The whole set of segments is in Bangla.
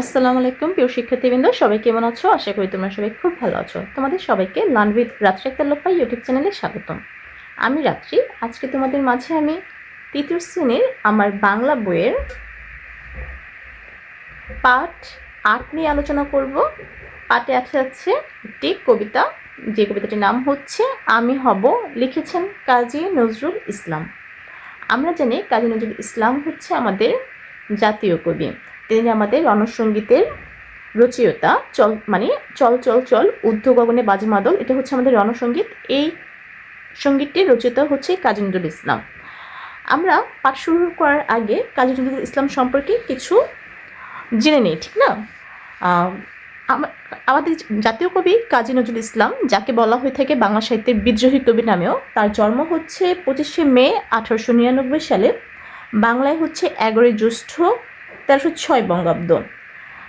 আসসালামু আলাইকুম, প্রিয় শিক্ষার্থীবৃন্দ। সবাই কেমন আছো? আশা করি তোমরা সবাই খুব ভালো আছো। তোমাদের সবাইকে লানবিদ রাত্রি একটা লোপাই ইউটিউব চ্যানেলে স্বাগতম। আমি রাত্রি। আজকে তোমাদের মাঝে আমি তৃতীয় শ্রেণির আমার বাংলা বইয়ের পাঠ আট নিয়ে আলোচনা করব। পাঠে আছে আছে একটি কবিতা, যে কবিতাটির নাম হচ্ছে আমি হব, লিখেছেন কাজী নজরুল ইসলাম। আমরা জানি কাজী নজরুল ইসলাম হচ্ছে আমাদের জাতীয় কবি। তিনি আমাদের রণসঙ্গীতের রচয়িতা, চল মানে চল চল চল, ঊর্ধ্ব গগনে বাজে মাদল, এটা হচ্ছে আমাদের রণসঙ্গীত। এই সঙ্গীতটির রচয়িতা হচ্ছে কাজী নজরুল ইসলাম। আমরা পাঠ শুরু করার আগে কাজী নজরুল ইসলাম সম্পর্কে কিছু জেনে নিই, ঠিক না? আমাদের জাতীয় কবি কাজী নজরুল ইসলাম, যাকে বলা হয়ে থাকে বাংলা সাহিত্যের বিদ্রোহী কবি নামেও, তার জন্ম হচ্ছে পঁচিশে মে আঠারোশো নিরানব্বই সালে। বাংলায় হচ্ছে এগারোই জ্যৈষ্ঠ তেরোশো ছয় বঙ্গাব্দ।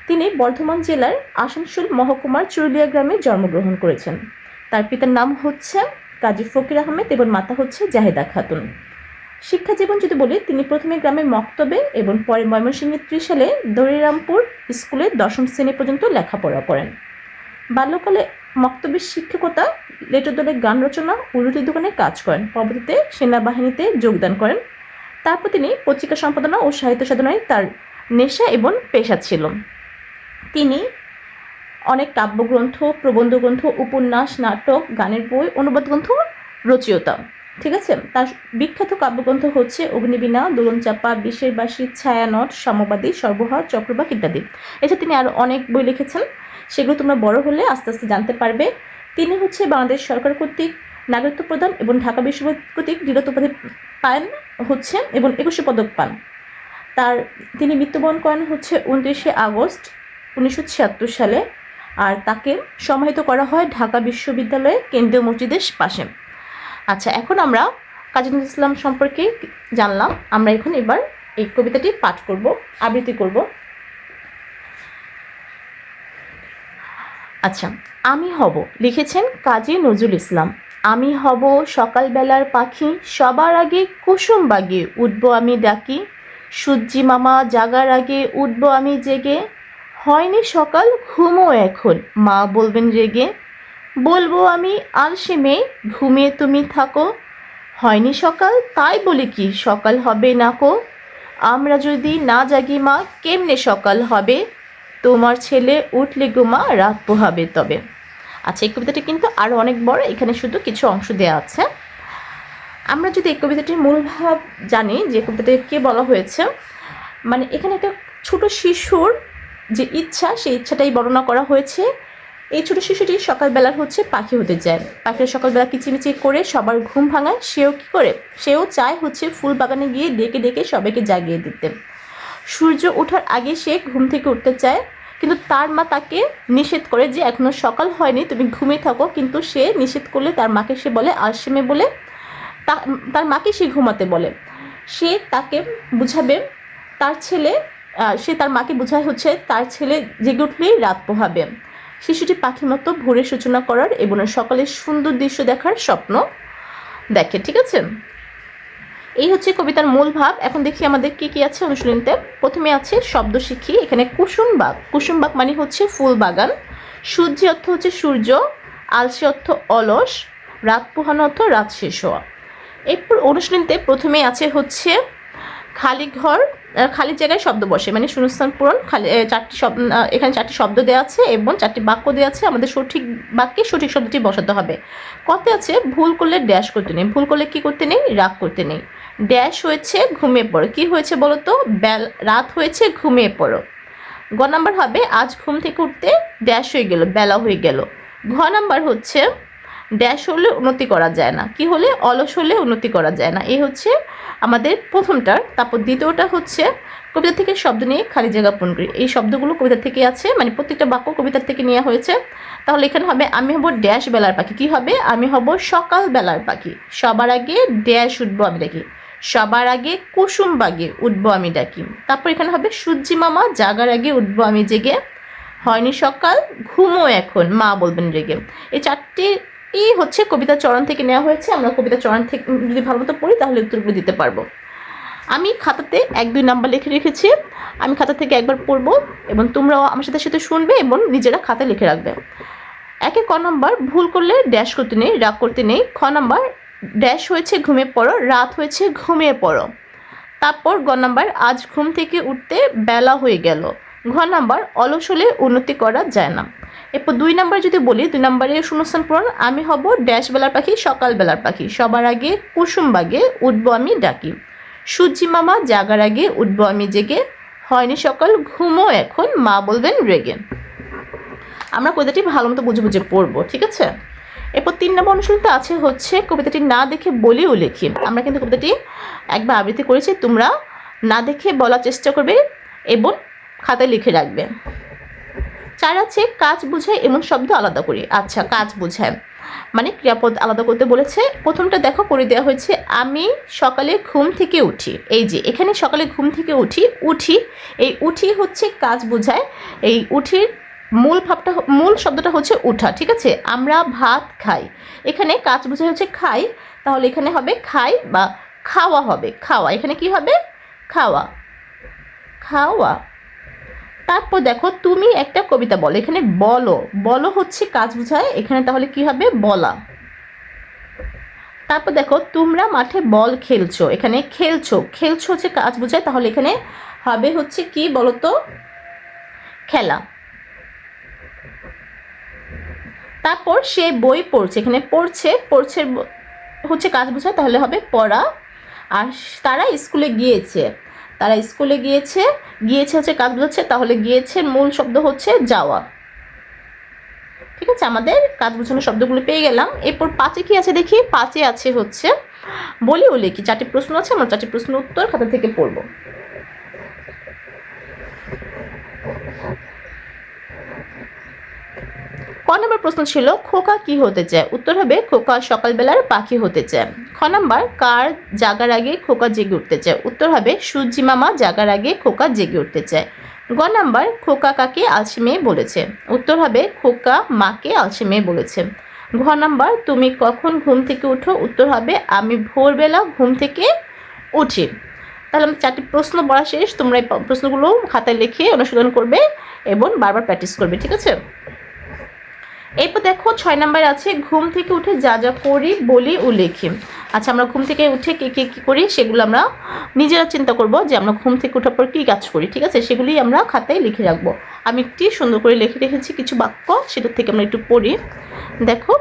তিনি বর্ধমান জেলার আসানসোল মহকুমার চুরুলিয়া গ্রামে জন্মগ্রহণ করেছেন। তার পিতার নাম হচ্ছে কাজী ফকির আহমেদ এবং মাতা হচ্ছে জাহেদা খাতুন। শিক্ষা জীবন যদি বলি, তিনি প্রথমে গ্রামের মক্তবে এবং পরে ময়মনসিংহের ত্রিশালে দরিরামপুর স্কুলে দশম শ্রেণি পর্যন্ত লেখাপড়া করেন। বাল্যকালে মক্তবের শিক্ষকতা লেটো দলে গান রচনা উরুটি দোকানে কাজ করেন। পরবর্তীতে সেনাবাহিনীতে যোগদান করেন। তারপর তিনি পত্রিকা সম্পাদনা ও সাহিত্য সাধনায় তার নেশা এবং পেশা ছিল। তিনি অনেক কাব্যগ্রন্থ প্রবন্ধ গ্রন্থ উপন্যাস, নাটক, গানের বই অনুবাদ গ্রন্থ রচয়িতা, ঠিক আছে? তার বিখ্যাত কাব্যগ্রন্থ হচ্ছে অগ্নিবীণা দোলন চাপা বিশের বাসী ছায়ানট সাম্যবাদী সর্বহার, চক্রবাক ইত্যাদি। এছাড়া তিনি আরও অনেক বই লিখেছেন। সেগুলো তোমরা বড় হলে আস্তে আস্তে জানতে পারবে। তিনি হচ্ছে বাংলাদেশ সরকার কর্তৃক নাগরিকত্ব প্রদান এবং ঢাকা বিশ্ববিদ্যালয় কর্তৃক দৃঢ়ত উপাধি পান হচ্ছে এবং একুশে পদক পান। তার, তিনি মৃত্যুবরণ করেন হচ্ছে উনত্রিশে আগস্ট উনিশশো ছিয়াত্তর সালে। আর তাকে সমাহিত করা হয় ঢাকা বিশ্ববিদ্যালয়ে কেন্দ্রীয় মসজিদের পাশে। আচ্ছা এখন আমরা কাজী নজরুল ইসলাম সম্পর্কে জানলাম। আমরা এখন এবার এই কবিতাটি পাঠ করব, আবৃত্তি করব। আচ্ছা আমি হব, লিখেছেন কাজী নজরুল ইসলাম। আমি হব সকালবেলার পাখি, সবার আগে কুসুম বাগে উঠব আমি ডাকি। সূর্যি মামা জাগার আগে উঠব আমি জেগে। হয়নি সকাল, ঘুমো এখন। মা বলবেন রেগে, বলব আমি আলসে মেয়ে, ঘুমিয়ে তুমি থাকো। হয়নি সকাল, তাই বলি কি সকাল হবে না কো? আমরা যদি না জাগি মা, কেমনে সকাল হবে? তোমার ছেলে উঠলে গো মা, রাত পোহাবে তবে। আচ্ছা এই কবিতাটি কিন্তু আরও অনেক বড়, এখানে শুধু কিছু অংশ দেওয়া আছে। আমরা যদি এই কবিতাটির মূল ভাব জানি, যে কবিতাটিকে বলা হয়েছে মানে এখানে একটা ছোট শিশুর যে ইচ্ছা, সেই ইচ্ছাটাই বর্ণনা করা হয়েছে। এই ছোট শিশুটি সকালবেলার হচ্ছে পাখি হতে চায় পাখিরা সকালবেলা কিচিমিচি করে সবার ঘুম ভাঙায়। সেও কি করে? সেও চায় হচ্ছে ফুল বাগানে গিয়ে ডেকে ডেকে সবাইকে জাগিয়ে দিতে। সূর্য ওঠার আগে সে ঘুম থেকে উঠতে চায়, কিন্তু তার মা তাকে নিষেধ করে যে, এখনও সকাল হয়নি, তুমি ঘুমিয়ে থাকো। কিন্তু সে নিষেধ করলে তার মাকে সে বলে, আলসেমে বলে। তার মাকে সে ঘুমাতে বলে। সে তাকে বুঝাবে, তার ছেলে সে তার মাকে বোঝায় হচ্ছে, তার ছেলে জেগে উঠলেই রাত পোহাবে। শিশুটি পাখির মতো ভোরের সূচনা করার এবং সকালের সুন্দর দৃশ্য দেখার স্বপ্ন দেখে, ঠিক আছে? এই হচ্ছে কবিতার মূল ভাব। এখন দেখি আমাদের কি কি আছে অনুশীলনীতে প্রথমে আছে শব্দ শিখি, এখানে কুসুমবাগ কুসুমবাগ মানে হচ্ছে ফুল বাগান। সূর্য অর্থ হচ্ছে সূর্য, আলসি অর্থ অলস, রাত পোহানো অর্থ রাত শেষ হওয়া। এরপর অনুশীলনীতে প্রথমে আছে হচ্ছে খালি ঘর খালি জায়গায় শব্দ বসে মানে শূন্যস্থান পূরণ, খালি চারটি শব্দ এখানে চারটি শব্দ দেওয়া আছে এবং চারটি বাক্য দেওয়া আছে, আমাদের সঠিক বাক্যে সঠিক শব্দটি বসাতে হবে। কতে আছে, ভুল করলে ড্যাশ করতে নেই, ভুল করলে কি করতে নেই? রাগ করতে নেই। ড্যাশ হয়েছে ঘুমিয়ে পড়ো, কি হয়েছে বলো তো বেল, রাত হয়েছে ঘুমিয়ে পড়ো। গ নাম্বার হবে, আজ ঘুম থেকে উঠতে ড্যাশ হয়ে গেল, বেলা হয়ে গেল। ঘ নাম্বার হচ্ছে ড্যাশ হলে উন্নতি করা যায় না, কি হলে অলস হলে উন্নতি করা যায় না। এই হচ্ছে আমাদের প্রথমটার তারপর দ্বিতীয়টা হচ্ছে কবিতা থেকে শব্দ নিয়ে খালি জায়গা পূরণ করি এই শব্দগুলো কবিতা থেকে আছে মানে প্রত্যেকটা বাক্য কবিতার থেকে নেওয়া হয়েছে। তাহলে এখানে হবে, আমি হব ড্যাশ বেলার পাখি। কি হবে? আমি হব সকাল বেলার পাখি। সবার আগে ড্যাশ উঠবো আমি ডাকি। সবার আগে কুসুম বাগে উঠবো আমি ডাকি। তারপর এখানে হবে, সূর্যি মামা জাগার আগে উঠবো আমি জেগে। হয়নি সকাল, ঘুমো এখন, মা বলবেন রেগে এই চারটি এই হচ্ছে কবিতা চরণ থেকে নেওয়া হয়েছে। আমরা কবিতা চরণ থেকে যদি ভালো মতো পড়ি, তাহলে উত্তরগুলো দিতে পারব। আমি খাতাতে এক দুই নাম্বার লিখে রেখেছি। আমি খাতা থেকে একবার পড়ব এবং তোমরাও আমার সাথে সাথে শুনবে এবং নিজেরা খাতা লিখে রাখবে। একে ক নাম্বার, ভুল করলে ড্যাশ করতে নেই, রাগ করতে নেই। খ নাম্বার ড্যাশ হয়েছে ঘুমিয়ে পড়ো, রাত হয়েছে ঘুমিয়ে পড়ো। তারপর গ নাম্বার, আজ ঘুম থেকে উঠতে বেলা হয়ে গেল। ঘ নাম্বার, অলস হলে উন্নতি করা যায় না। এরপর দুই নাম্বার যদি বলি, দুই নাম্বারে শূন্যস্থান পূরণ, আমি হব ড্যাশ বেলার পাখি সকাল বেলার পাখি। সবার আগে কুসুম বাগে উঠবো আমি ডাকি। সূর্যি মামা জাগার আগে উঠবো আমি জেগে। হয়নি সকাল, ঘুমো এখন, মা বলবেন রেগে। আমরা কবিতাটি ভালো মতো বুঝে বুঝে পড়ব, ঠিক আছে? এরপর তিন নম্বর অনুশীলনটা আছে হচ্ছে, কবিতাটি না দেখে বলিও লিখি। আমরা কিন্তু কবিতাটি একবার আবৃত্তি করেছি, তোমরা না দেখে বলার চেষ্টা করবে এবং খাতায় লিখে রাখবে। চার আছে কাজ বোঝায় এমন শব্দ আলাদা করি। আচ্ছা কাজ বোঝায় মানে ক্রিয়াপদ আলাদা করতে বলেছে। প্রথমটা দেখো, করে দেওয়া হয়েছে, আমি সকালে ঘুম থেকে উঠি। এই যে, এখানে সকালে ঘুম থেকে উঠি উঠি, এই উঠি হচ্ছে কাজ বোঝায় এই উঠির মূল ভাবটা, মূল শব্দটা হচ্ছে উঠা, ঠিক আছে? আমরা ভাত খাই। এখানে কাজ বোঝায় হচ্ছে খাই, তাহলে এখানে হবে খাই বা খাওয়া হবে। খাওয়া, এখানে কি হবে? খাওয়া। খাওয়া। তারপর দেখো তুমি একটা কবিতা বলো। এখানে বলো। বলো হচ্ছে কাজ বোঝায়। এখানে তাহলে কি হবে? বলা। তারপর দেখো, তোমরা মাঠে বল খেলছো। এখানে খেলছো। খেলছো হচ্ছে কাজ বোঝায়। তাহলে এখানে হবে হচ্ছে কি বলো তো খেলা। তারপর সে বই পড়ছে। এখানে পড়ছে পড়ছে হচ্ছে কাজ বোঝায়। তাহলে হবে পড়া। আর তারা স্কুলে গিয়েছে। তারা স্কুলে গিয়েছে গিয়েছে হচ্ছে কাজ বোঝাচ্ছে তাহলে গিয়েছে মূল শব্দ হচ্ছে যাওয়া। ঠিক আছে, আমাদের কাজ বোঝানোর শব্দগুলো পেয়ে গেলাম। এরপর পাঁচে কি আছে দেখি? পাঁচে আছে হচ্ছে বলি ও কি চারটি প্রশ্ন আছে, আমরা চারটি প্রশ্ন উত্তর খাতা থেকে পড়ব। ক নম্বর প্রশ্ন ছিল, খোকা কি হতে চায়? উত্তর হবে, খোকা সকালবেলার পাখি হতে চায়। খ নম্বর, কার জাগার আগে খোকা জেগে উঠতে চায়? উত্তর হবে, সূর্যি মামা জাগার আগে খোকা জেগে উঠতে চায়। গ নাম্বার, খোকা কাকে আলসে মেয়ে বলেছে? উত্তর হবে, খোকা মাকে আলসে মেয়ে বলেছে। ঘ নাম্বার, তুমি কখন ঘুম থেকে উঠো? উত্তর হবে, আমি ভোরবেলা ঘুম থেকে উঠি। তাহলে আমি চারটি প্রশ্ন পড়া শেষ। তোমরা এই প্রশ্নগুলো খাতায় লিখে অনুশীলন করবে এবং বারবার প্র্যাকটিস করবে, ঠিক আছে? এরপর দেখো, ছয় নাম্বার আছে, ঘুম থেকে উঠে যা যা করি, বলি ও আচ্ছা আমরা ঘুম থেকে উঠে কে কে, কী করি, সেগুলো আমরা নিজেরা চিন্তা করব যে আমরা ঘুম থেকে ওঠার পর কী কাজ করি, ঠিক আছে? সেগুলি আমরা খাতায় লিখে রাখব। আমি একটি সুন্দর করে লিখে রেখেছি কিছু বাক্য, সেটার থেকে আমরা একটু পড়ি। দেখো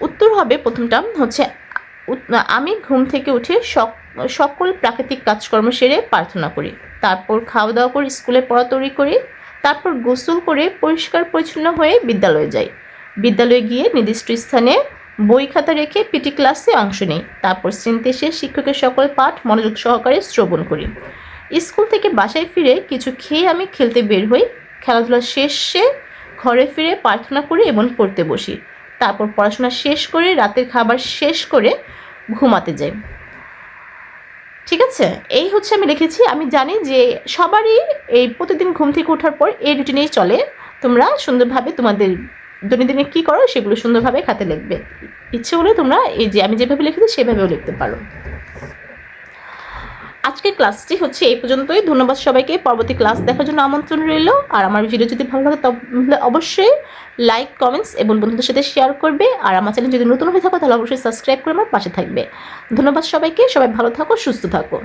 উত্তর হবে প্রথমটা হচ্ছে আমি ঘুম থেকে উঠে সক- সকল প্রাকৃতিক কাজকর্ম সেরে প্রার্থনা করি। তারপর খাওয়া দাওয়া করে, স্কুলে পড়া তৈরি করি তারপর গোসল করে পরিষ্কার পরিচ্ছন্ন হয়ে বিদ্যালয়ে যাই। বিদ্যালয়ে গিয়ে নির্দিষ্ট স্থানে বই খাতা রেখে পিটি ক্লাসে অংশ নিই। তারপর শ্রেণীতে এসে শিক্ষকের সকল পাঠ মনোযোগ সহকারে শ্রবণ করি। স্কুল থেকে বাসায় ফিরে কিছু খেয়ে আমি খেলতে বের হই। খেলাধুলা শেষে ঘরে ফিরে প্রার্থনা করি এবং পড়তে বসি। তারপর পড়াশোনা শেষ করে রাতের খাবার শেষ করে ঘুমাতে যাই। ঠিক আছে? এই হচ্ছে আমি লিখেছি, আমি জানি যে সবারই এই প্রতিদিন ঘুম থেকে ওঠার পর এই রুটিনেই চলে। তোমরা সুন্দরভাবে তোমাদের দৈনন্দিনে কী করো সেগুলো সুন্দরভাবে খাতে লিখবে। ইচ্ছে হলে তোমরা এই যে আমি যেভাবে লিখেছি সেভাবেও লিখতে পারো। আজকের ক্লাসটি হচ্ছে এই পর্যন্তই। ধন্যবাদ সবাইকে। পরবর্তী ক্লাস দেখার জন্য আমন্ত্রণ রইল। আর আমার ভিডিও যদি ভালো লাগে তাহলে অবশ্যই লাইক কমেন্টস এবং বন্ধুদের সাথে শেয়ার করবে। আর আমার চ্যানেল যদি নতুন হয়ে থাকো, তাহলে অবশ্যই সাবস্ক্রাইব করে আমার পাশে থাকবে। ধন্যবাদ সবাইকে। সবাই ভালো থাকো, সুস্থ থাকো।